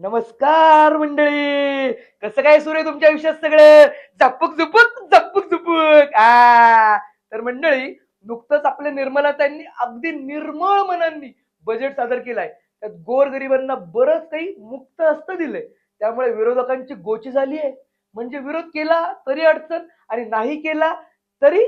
नमस्कार मंडळी. कसं काय सुरू आहे तुमच्या आयुष्यात सगळं? झपक झुपक झपक झुपक. आ. तर मंडळी नुकतंच आपल्या निर्मलाताईंनी अगदी निर्मळ मनांनी बजेट सादर केलाय. त्यात गोरगरिबांना बरंच काही मुक्त हस्त दिलंय. त्यामुळे विरोधकांची गोची झाली आहे. म्हणजे विरोध केला तरी अडचण आणि नाही केला तरी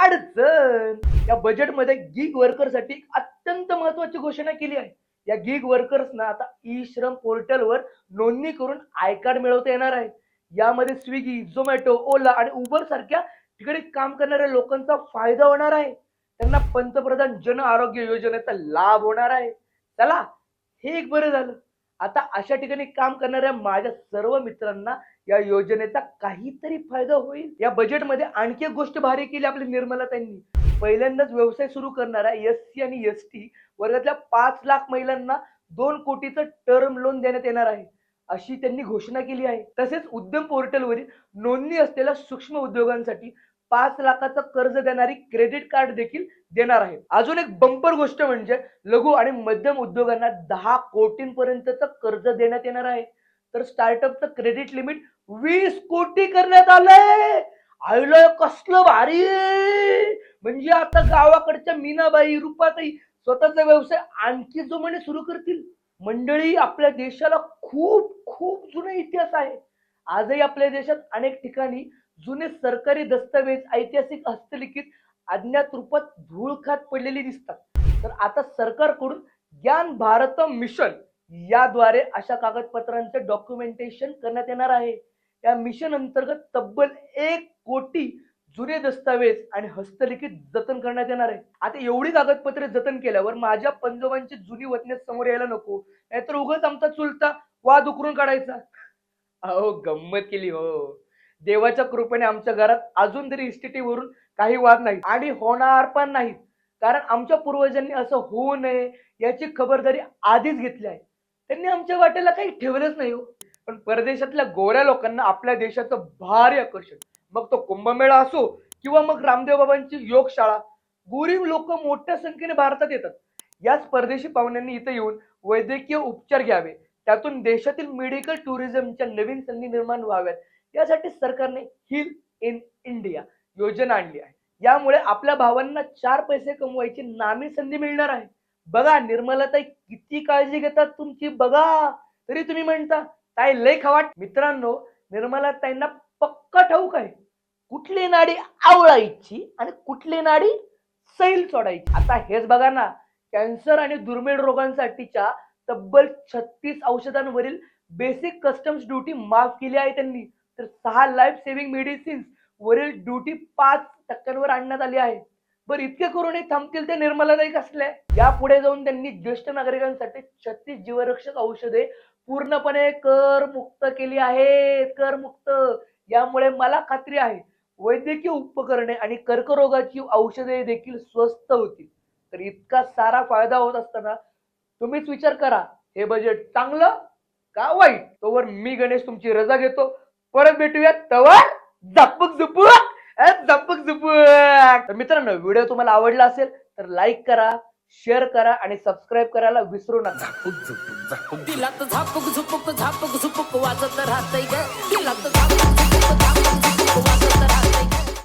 अडचण. या बजेटमध्ये गिग वर्करसाठी अत्यंत महत्वाची घोषणा केली आहे. या गिग वर्कर्सना आता ई श्रम पोर्टलवर नोंदणी करून आय कार्ड मिळवता येणार आहे यामध्ये स्विगी झोमॅटो ओला आणि उबर सारख्या तिकडे काम करणाऱ्या लोकांचा फायदा होणार आहे. त्यांना पंतप्रधान जन आरोग्य योजनेचा लाभ होणार आहे. चला हे एक बरं झालं. आता अशा ठिकाणी काम करणाऱ्या माझ्या सर्व मित्रांना या योजनेचा काहीतरी फायदा होईल. या बजेटमध्ये आणखी एक गोष्ट भारी केली आपली निर्मला त्यांनी पहिल्यांदाच व्यवसाय सुरू करणाऱ्या एस सी आणि एस टी वर्गातल्या पाच लाख महिलांना दोन कोटीचं टर्म लोन देण्यात येणार आहे. अशी त्यांनी घोषणा केली आहे. तसेच उद्यम पोर्टलवरील नोंदणी असलेल्या सूक्ष्म उद्योगांसाठी पाच लाखाचं कर्ज देणारी क्रेडिट कार्ड देखील देणार आहे. अजून एक बंपर गोष्ट म्हणजे लघु आणि मध्यम उद्योगांना दहा कोटींपर्यंतचं कर्ज देण्यात येणार आहे. तर स्टार्टअपचं क्रेडिट लिमिट वीस कोटी करण्यात आलंय. आयलं कसलं भारी. म्हणजे आता गावाकडच्या मीनाबाई रुपाताई स्वतःचा व्यवसाय आणखी जोमाने सुरू करतील. मंडळी आपल्या देशाला खूप खूप जुना इतिहास आहे. आजही आपल्या देशात अनेक ठिकाणी जुने सरकारी दस्तावेज ऐतिहासिक हस्तलिखित अज्ञात रूपात धूळ खात पडलेली दिसतात. तर आता सरकारकडून ज्ञान भारत मिशन याद्वारे अशा कागदपत्रांचे डॉक्युमेंटेशन करण्यात येणार आहे. या मिशन अंतर्गत तब्बल एक कोटी जुने दस्तावेज आणि हस्तलिखित जतन करण्यात येणार आहे. आता एवढी कागदपत्रे जतन केल्यावर माझ्या पंजोबांची जुनी वतने समोर यायला नको. नाहीतर उगाच आमचा चुलता वाद उकरून काढायचा. अहो गंमत केली हो. देवाच्या कृपेने आमच्या घरात अजून तरी इस्टिटीवरून काही वाद नाही आणि होणार पण नाहीत. कारण आमच्या पूर्वजांनी असं होऊ नये याची खबरदारी आधीच घेतली आहे. त्यांनी आमच्या वाट्याला काही ठेवलंच नाही हो. पण परदेशातल्या गोऱ्या लोकांना आपल्या देशाचं भारी आकर्षण. मग तो कुंभमेळा असो किंवा मग रामदेव बाबांची योगशाळा गोरी लोक मोठ्या संख्येने भारतात येतात. याच परदेशी पाहुण्यांनी इथं येऊन वैद्यकीय उपचार घ्यावे. त्यातून देशातील मेडिकल टुरिझमच्या नवीन संधी निर्माण व्हाव्यात. यासाठी सरकारने हिल इन इंडिया योजना आणली आहे. यामुळे आपल्या भावांना चार पैसे कमवायची नामी संधी मिळणार आहे. बघा निर्मलाताई किती काळजी घेतात तुमची बघा. तरी तुम्ही म्हणता ताई लय खवाट. मित्रांनो निर्मलाताईंना पक्का ठाऊक आहे. कुठली नाडी आवळायची आणि कुठली नाडी सैल सोडायची? आता हेच बघा ना कॅन्सर आणि दुर्मिळ रोगांसाठीच्या तब्बल छत्तीस औषधांवरील बेसिक कस्टम्स ड्युटी माफ केली आहे त्यांनी. तर सहा लाईफ सेव्हिंग मेडिसिन्स वरील ड्युटी पाच टक्क्यांवर आणण्यात आली आहे बरं इतके करूनही थांबतील ते निर्मलाताई या यापुढे जाऊन त्यांनी ज्येष्ठ नागरिकांसाठी छत्तीस जीवरक्षक औषधे पूर्णपणे कर मुक्त केली आहे कर मुक्त यामुळे मला खात्री आहे वैद्यकीय उपकरणे आणि कर्करोगाची औषधे देखील स्वस्त होतील. तर इतका सारा फायदा होत असताना तुम्हीच विचार करा हे बजेट चांगलं का वाईट? तोवर मी गणेश तुमची रजा घेतो. परत भेटूया तवर झपक झुपक अं, झपक झुपक तर मित्रांनो व्हिडिओ तुम्हाला आवडला असेल तर लाईक करा शेअर करा आणि सबस्क्राईब करायला विसरू नका. तिला तर झापूक झुपूक झापूक झुपूक वाजत राहतय ग. तिला तर झापूक झुपूक झापूक झुपूक